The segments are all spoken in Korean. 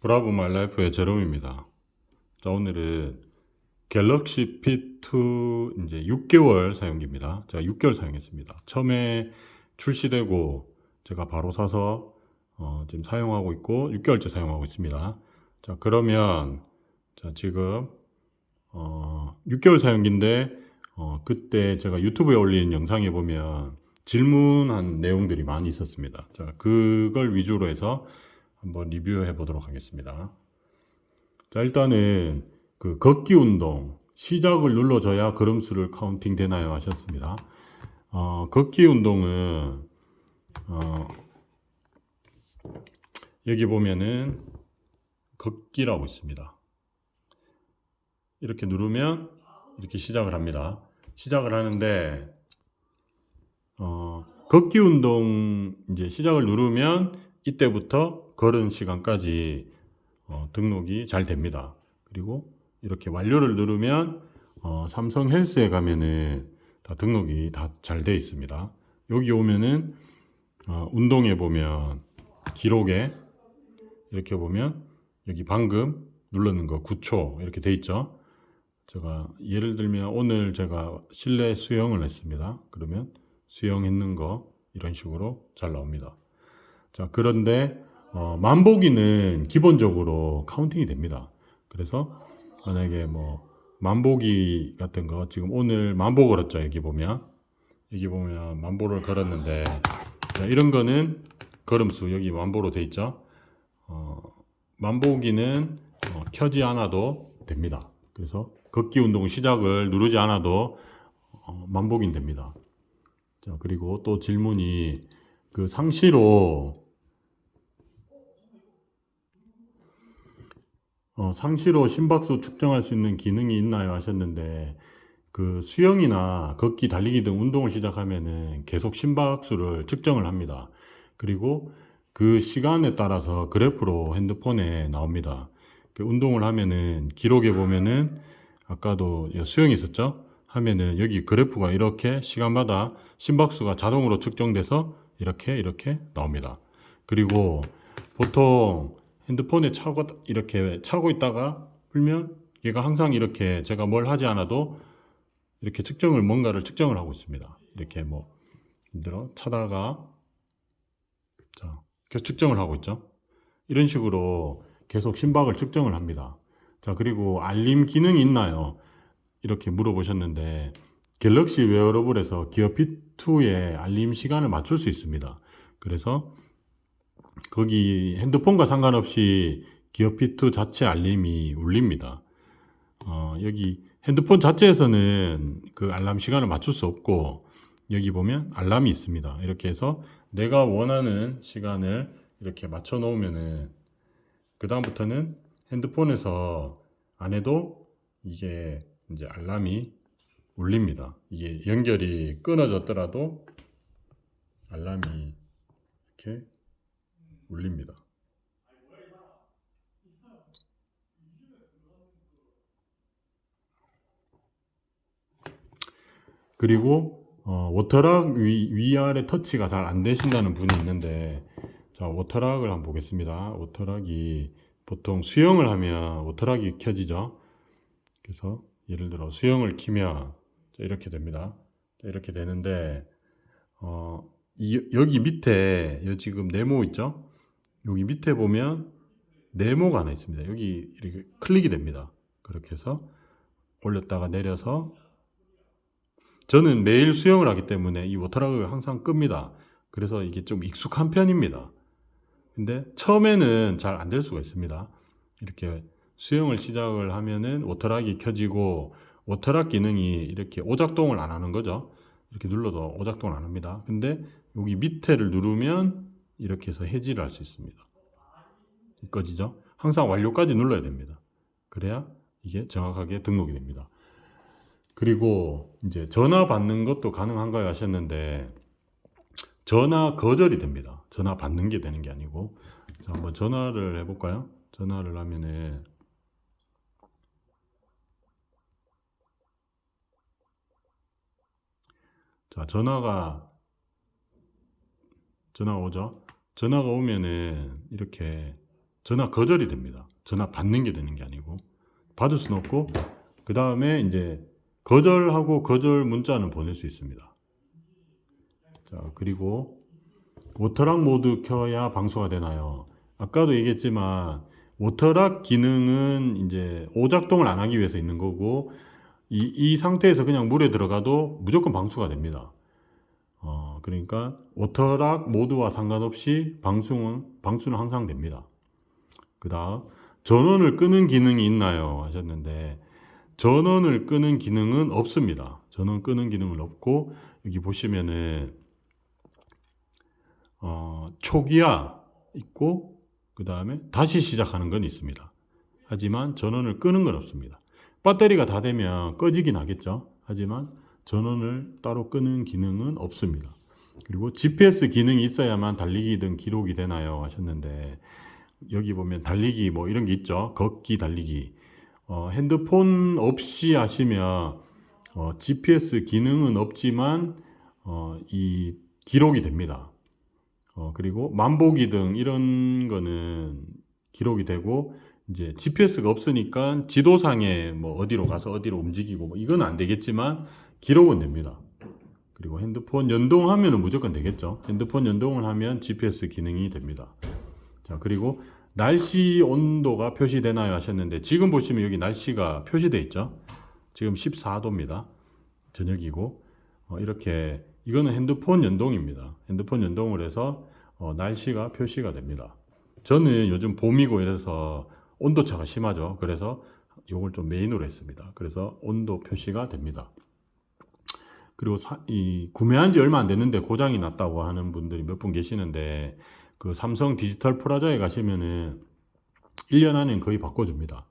브라보 마이라이프의 제롬입니다. 자, 오늘은 갤럭시 P2 이제 6개월 사용기입니다. 제가 6개월 사용했습니다. 처음에 출시되고 제가 바로 사서 어, 지금 사용하고 있고 6개월째 사용하고 있습니다. 자, 그러면 자, 지금 어, 6개월 사용기인데 어, 그때 제가 유튜브에 올린 영상에 보면 질문한 내용들이 많이 있었습니다. 자, 그걸 위주로 해서 한번 리뷰해 보도록 하겠습니다. 자, 일단은 그 걷기 운동 시작을 눌러줘야 걸음수를 카운팅 되나요 하셨습니다. 어, 걷기 운동은 어, 여기 보면은 걷기라고 있습니다. 이렇게 누르면 이렇게 시작을 합니다. 시작을 하는데 어, 걷기 운동 이제 시작을 누르면 이때부터 걸은 시간까지 어, 등록이 잘 됩니다. 그리고 이렇게 완료를 누르면 어, 삼성 헬스에 가면은 다 등록이 다 잘 돼 있습니다. 여기 오면은 어, 운동에 보면 기록에 이렇게 보면 여기 방금 눌렀는 거 9초 이렇게 돼 있죠. 제가 예를 들면 오늘 제가 실내 수영을 했습니다. 그러면 수영했는 거 이런 식으로 잘 나옵니다. 자, 그런데 어, 만보기는 기본적으로 카운팅이 됩니다. 그래서 만약에 뭐 만보기 같은 거 지금 오늘 만보 걸었죠. 여기 보면 여기 보면 만보를 걸었는데 자, 이런 거는 걸음수 여기 만보로 돼 있죠. 어, 만보기는 어, 켜지 않아도 됩니다. 그래서 걷기 운동 시작을 누르지 않아도 어, 만보기는 됩니다. 자, 그리고 또 질문이 그 상시로 어, 상시로 심박수 측정할 수 있는 기능이 있나요 하셨는데 그 수영이나 걷기, 달리기 등 운동을 시작하면은 계속 심박수를 측정을 합니다. 그리고 그 시간에 따라서 그래프로 핸드폰에 나옵니다. 그 운동을 하면은 기록에 보면은 아까도 수영이 있었죠? 하면은 여기 그래프가 이렇게 시간마다 심박수가 자동으로 측정돼서 이렇게 이렇게 나옵니다. 그리고 보통 핸드폰에 차고 이렇게 차고 있다가 풀면 얘가 항상 이렇게 제가 뭘 하지 않아도 이렇게 측정을 뭔가를 측정을 하고 있습니다. 이렇게 뭐 들어 차다가 자 계속 측정을 하고 있죠. 이런 식으로 계속 심박을 측정을 합니다. 자 그리고 알림 기능이 있나요? 이렇게 물어보셨는데 갤럭시 웨어러블에서 기어 P2의 알림 시간을 맞출 수 있습니다. 그래서 거기 핸드폰과 상관없이 기어 P2 자체 알림이 울립니다. 어, 여기 핸드폰 자체에서는 그 알람 시간을 맞출 수 없고 여기 보면 알람이 있습니다. 이렇게 해서 내가 원하는 시간을 이렇게 맞춰 놓으면은 그 다음부터는 핸드폰에서 안 해도 이게 이제 알람이 울립니다. 이게 연결이 끊어졌더라도 알람이 이렇게 울립니다. 그리고 어, 워터락 위, 위아래 터치가 잘 안 되신다는 분이 있는데 자 워터락을 한번 보겠습니다. 워터락이 보통 수영을 하면 워터락이 켜지죠. 그래서 예를 들어 수영을 키면 자, 이렇게 됩니다. 자, 이렇게 되는데 어, 이, 여기 밑에 여기 지금 네모 있죠? 여기 밑에 보면 네모가 하나 있습니다. 여기 이렇게 클릭이 됩니다. 그렇게 해서 올렸다가 내려서 저는 매일 수영을 하기 때문에 이 워터락을 항상 끕니다. 그래서 이게 좀 익숙한 편입니다. 근데 처음에는 잘 안 될 수가 있습니다. 이렇게 수영을 시작을 하면은 워터락이 켜지고 워터락 기능이 이렇게 오작동을 안 하는 거죠. 이렇게 눌러도 오작동을 안 합니다. 근데 여기 밑에를 누르면 이렇게 해서 해지를 할 수 있습니다. 꺼지죠? 항상 완료까지 눌러야 됩니다. 그래야 이게 정확하게 등록이 됩니다. 그리고 이제 전화 받는 것도 가능한가요 하셨는데 전화 거절이 됩니다. 전화 받는 게 되는 게 아니고 자, 한번 전화를 해볼까요? 전화를 하면은 자 전화가 전화가 오죠. 전화가 오면은 이렇게 전화 거절이 됩니다. 전화 받는 게 되는 게 아니고 받을 수는 없고 그 다음에 이제 거절하고 거절 문자는 보낼 수 있습니다. 자 그리고 워터락 모드 켜야 방수가 되나요? 아까도 얘기했지만 워터락 기능은 이제 오작동을 안 하기 위해서 있는 거고 이, 이 상태에서 그냥 물에 들어가도 무조건 방수가 됩니다. 어, 그러니까 워터락 모드와 상관없이 방수는 방수는 항상 됩니다. 그다음 전원을 끄는 기능이 있나요? 하셨는데 전원을 끄는 기능은 없습니다. 전원 끄는 기능은 없고 여기 보시면은 어, 초기화 있고 그 다음에 다시 시작하는 건 있습니다. 하지만 전원을 끄는 건 없습니다. 배터리가 다 되면 꺼지긴 하겠죠. 하지만 전원을 따로 끄는 기능은 없습니다. 그리고 GPS 기능이 있어야만 달리기든 기록이 되나요? 하셨는데 여기 보면 달리기 뭐 이런 게 있죠. 걷기, 달리기. 어, 핸드폰 없이 하시면 어, GPS 기능은 없지만 어, 이 기록이 됩니다. 어, 그리고 만보기 등 이런 거는 기록이 되고 이제 GPS가 없으니까 지도상에 뭐 어디로 가서 어디로 움직이고 뭐 이건 안 되겠지만 기록은 됩니다. 그리고 핸드폰 연동하면은 무조건 되겠죠. 핸드폰 연동을 하면 GPS 기능이 됩니다. 자, 그리고 날씨 온도가 표시되나요 하셨는데 지금 보시면 여기 날씨가 표시되어 있죠. 지금 14도입니다. 저녁이고 어, 이렇게 이거는 핸드폰 연동입니다. 핸드폰 연동을 해서 어, 날씨가 표시가 됩니다. 저는 요즘 봄이고 이래서 온도차가 심하죠. 그래서 이걸 좀 메인으로 했습니다. 그래서 온도 표시가 됩니다. 그리고 사- 이 구매한 지 얼마 안 됐는데 고장이 났다고 하는 분들이 몇 분 계시는데 그 삼성 디지털 프라자에 가시면은 1년 안에 거의 바꿔줍니다.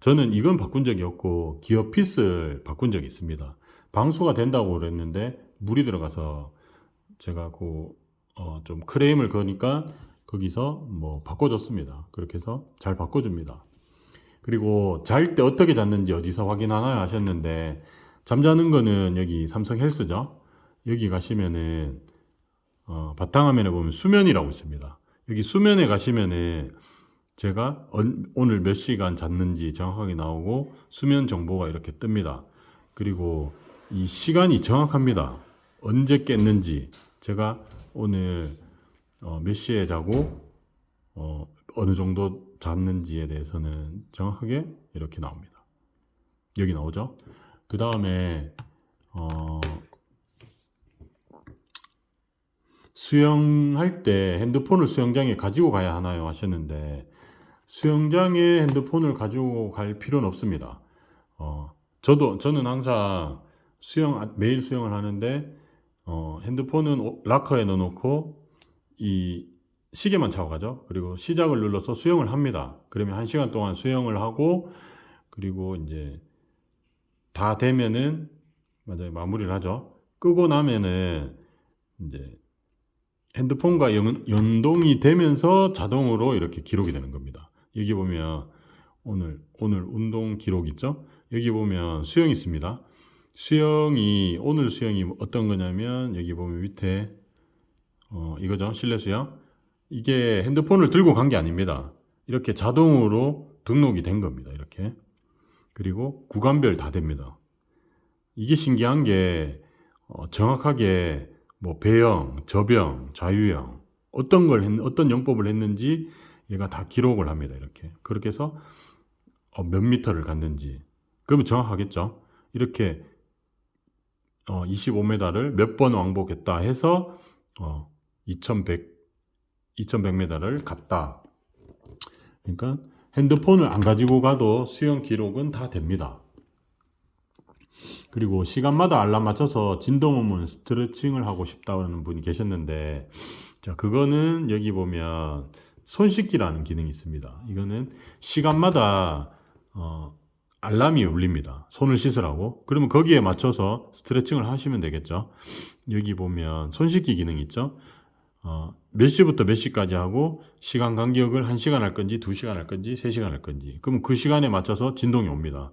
저는 이건 바꾼 적이 없고 기어핏을 바꾼 적이 있습니다. 방수가 된다고 그랬는데 물이 들어가서 제가 그, 어, 좀 크레임을 거니까 거기서 뭐 바꿔줬습니다. 그렇게 해서 잘 바꿔줍니다. 그리고 잘 때 어떻게 잤는지 어디서 확인하나요 하셨는데 잠자는 거는 여기 삼성 헬스죠. 여기 가시면은 어, 바탕화면에 보면 수면이라고 있습니다. 여기 수면에 가시면은 제가 언- 오늘 몇 시간 잤는지 정확하게 나오고 수면 정보가 이렇게 뜹니다. 그리고 이 시간이 정확합니다. 언제 깼는지 제가 오늘 어, 몇 시에 자고 어, 어느 정도 잤는지에 대해서는 정확하게 이렇게 나옵니다. 여기 나오죠. 그 다음에 어, 수영할 때 핸드폰을 수영장에 가지고 가야 하나요? 하셨는데 수영장에 핸드폰을 가지고 갈 필요는 없습니다. 어, 저도 저는 항상 수영 아, 매일 수영을 하는데 어, 핸드폰은 오- 락커에 넣어놓고 이 시계만 차고 가죠. 그리고 시작을 눌러서 수영을 합니다. 그러면 한 시간 동안 수영을 하고 그리고 이제 다 되면은 맞아요 마무리를 하죠. 끄고 나면은 이제 핸드폰과 연, 연동이 되면서 자동으로 이렇게 기록이 되는 겁니다. 여기 보면 오늘 오늘 운동 기록 있죠? 여기 보면 수영 있습니다. 수영이 오늘 수영이 어떤 거냐면 여기 보면 밑에 어, 이거죠 실내 수영 이게 핸드폰을 들고 간 게 아닙니다. 이렇게 자동으로 등록이 된 겁니다. 이렇게 그리고 구간별 다 됩니다. 이게 신기한 게 어, 정확하게 뭐 배영, 저병, 자유형 어떤 걸 했, 어떤 영법을 했는지 얘가 다 기록을 합니다. 이렇게 그렇게 해서 어, 몇 미터를 갔는지 그러면 정확하겠죠. 이렇게 어, 25m를 몇 번 왕복했다 해서 어, 2100 2100m를 갔다. 그러니까 핸드폰을 안 가지고 가도 수영 기록은 다 됩니다. 그리고 시간마다 알람 맞춰서 진동음은 스트레칭을 하고 싶다는 분이 계셨는데, 자, 그거는 여기 보면 손 씻기라는 기능이 있습니다. 이거는 시간마다 어, 알람이 울립니다. 손을 씻으라고. 그러면 거기에 맞춰서 스트레칭을 하시면 되겠죠. 여기 보면 손 씻기 기능 있죠. 어, 몇 시부터 몇 시까지 하고 시간 간격을 1시간 할 건지 2시간 할 건지 3시간 할 건지 그럼 그 시간에 맞춰서 진동이 옵니다.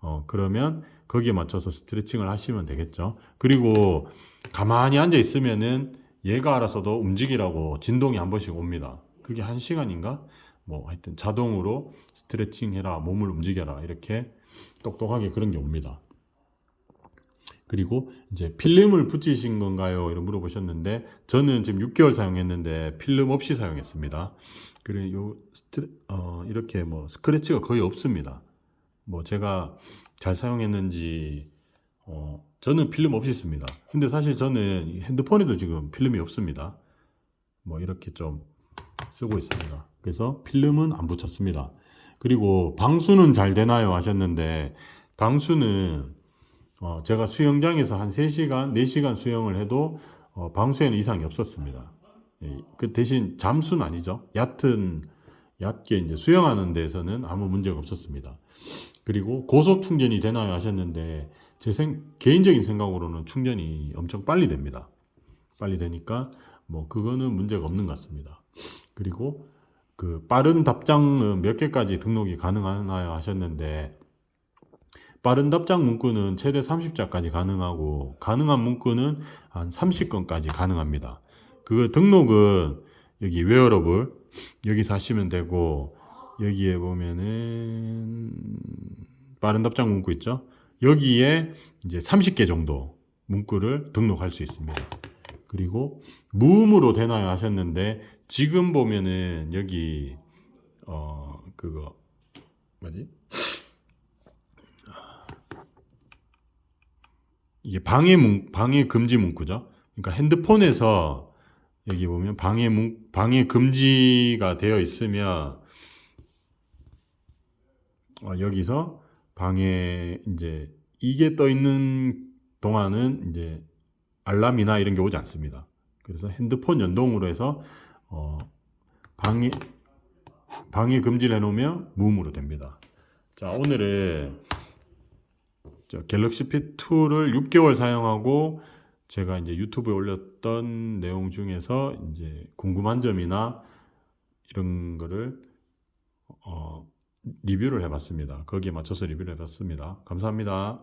어, 그러면 거기에 맞춰서 스트레칭을 하시면 되겠죠. 그리고 가만히 앉아 있으면은 얘가 알아서도 움직이라고 진동이 한 번씩 옵니다. 그게 한 시간인가? 뭐 하여튼 자동으로 스트레칭 해라, 몸을 움직여라 이렇게 똑똑하게 그런 게 옵니다. 그리고 이제 필름을 붙이신 건가요? 이런 물어보셨는데 저는 지금 6개월 사용했는데 필름 없이 사용했습니다. 그리고 요 스트 어 이렇게 뭐 스크래치가 거의 없습니다. 뭐 제가 잘 사용했는지 어 저는 필름 없이 씁니다. 근데 사실 저는 이 핸드폰에도 지금 필름이 없습니다. 뭐 이렇게 좀 쓰고 있습니다. 그래서 필름은 안 붙였습니다. 그리고 방수는 잘 되나요? 하셨는데 방수는 어, 제가 수영장에서 한 3시간, 4시간 수영을 해도 어, 방수에는 이상이 없었습니다. 예, 그 대신 잠수는 아니죠. 얕은 얕게 이제 수영하는 데서는 아무 문제가 없었습니다. 그리고 고속 충전이 되나요 하셨는데 제 생, 개인적인 생각으로는 충전이 엄청 빨리 됩니다. 빨리 되니까 뭐 그거는 문제가 없는 것 같습니다. 그리고 그 빠른 답장은 몇 개까지 등록이 가능하나요 하셨는데 빠른 답장 문구는 최대 30자까지 가능하고 가능한 문구는 한 30건까지 가능합니다. 그 등록은 여기 웨어러블 여기서 하시면 되고 여기에 보면은 빠른 답장 문구 있죠? 여기에 이제 30개 정도 문구를 등록할 수 있습니다. 그리고 무음으로 되나요 하셨는데 지금 보면은 여기 어 그거 뭐지? 이게 방해 문 방해 금지 문구죠. 그러니까 핸드폰에서 여기 보면 방해 문 방해 금지가 되어 있으면 어, 여기서 방해 이제 이게 떠 있는 동안은 이제 알람이나 이런 게 오지 않습니다. 그래서 핸드폰 연동으로 해서 어, 방해 방해 금지를 해놓으면 무음으로 됩니다. 자 오늘은 저 갤럭시 P2를 6개월 사용하고 제가 이제 유튜브에 올렸던 내용 중에서 이제 궁금한 점이나 이런 거를 어, 리뷰를 해봤습니다. 거기에 맞춰서 리뷰를 해봤습니다. 감사합니다.